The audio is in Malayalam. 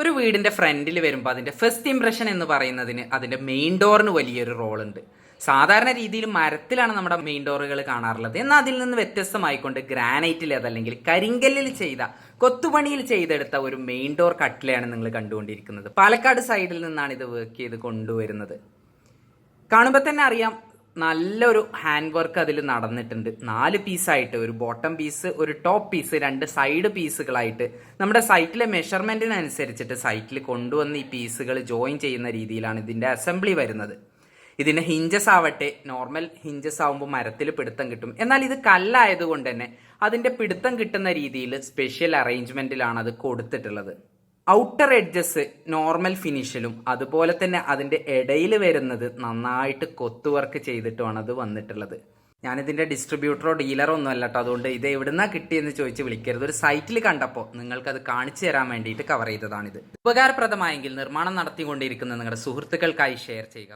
ഒരു വീടിന്റെ ഫ്രണ്ടിൽ വരുമ്പോൾ അതിന്റെ ഫസ്റ്റ് ഇംപ്രഷൻ എന്ന് പറയുന്നതിന് അതിന്റെ മെയിൻ ഡോറിന് വലിയൊരു റോൾ ഉണ്ട്. സാധാരണ രീതിയിൽ മരത്തിലാണ് നമ്മുടെ മെയിൻ ഡോറുകൾ കാണാറുള്ളത്. എന്നാൽ അതിൽ നിന്ന് വ്യത്യസ്തമായിക്കൊണ്ട് ഗ്രാനൈറ്റിൽ അതല്ലെങ്കിൽ കരിങ്കല്ലിൽ ചെയ്ത കൊത്തുപണിയിൽ ചെയ്തെടുത്ത ഒരു മെയിൻ ഡോർ കട്ടിലാണ് നിങ്ങൾ കണ്ടുകൊണ്ടിരിക്കുന്നത്. പാലക്കാട് സൈഡിൽ നിന്നാണ് ഇത് വർക്ക് ചെയ്ത് കൊണ്ടുവരുന്നത്. കാണുമ്പോൾ തന്നെ അറിയാം നല്ലൊരു ഹാൻഡ് വർക്ക് അതിൽ നടന്നിട്ടുണ്ട്. നാല് പീസായിട്ട് ഒരു ബോട്ടം പീസ് ഒരു ടോപ്പ് പീസ് രണ്ട് സൈഡ് പീസുകളായിട്ട് നമ്മുടെ സൈറ്റിലെ മെഷർമെന്റിനനുസരിച്ചിട്ട് സൈറ്റിൽ കൊണ്ടുവന്ന് ഈ പീസുകൾ ജോയിൻ ചെയ്യുന്ന രീതിയിലാണ് ഇതിന്റെ അസംബ്ലി വരുന്നത്. ഇതിന്റെ ഹിഞ്ചസ് ആവട്ടെ നോർമൽ ഹിഞ്ചസ് ആവുമ്പോൾ മരത്തിൽ പിടുത്തം കിട്ടും. എന്നാൽ ഇത് കല്ലായതുകൊണ്ട് തന്നെ അതിന്റെ പിടുത്തം കിട്ടുന്ന രീതിയിൽ സ്പെഷ്യൽ അറേഞ്ച്മെന്റിലാണ് അത് കൊടുത്തിട്ടുള്ളത്. ഔട്ടർ എഡ്ജസ് നോർമൽ ഫിനിഷിലും അതുപോലെ തന്നെ അതിന്റെ ഇടയിൽ വരുന്നത് നന്നായിട്ട് കൊത്തുവർക്ക് ചെയ്തിട്ടുമാണ് അത് വന്നിട്ടുള്ളത്. ഞാനിതിന്റെ ഡിസ്ട്രിബ്യൂട്ടറോ ഡീലറോ ഒന്നും അല്ല കേട്ടോ അതുകൊണ്ട് ഇത് എവിടുന്നാ കിട്ടിയെന്ന് ചോദിച്ച് വിളിക്കരുത്. ഒരു സൈറ്റിൽ കണ്ടപ്പോൾ നിങ്ങൾക്കത് കാണിച്ചു തരാൻ വേണ്ടിയിട്ട് കവർ ചെയ്തതാണിത്. ഉപകാരപ്രദമായെങ്കിൽ നിർമ്മാണം നടത്തിക്കൊണ്ടിരിക്കുന്ന നിങ്ങളുടെ സുഹൃത്തുക്കൾക്കായി ഷെയർ ചെയ്യുക.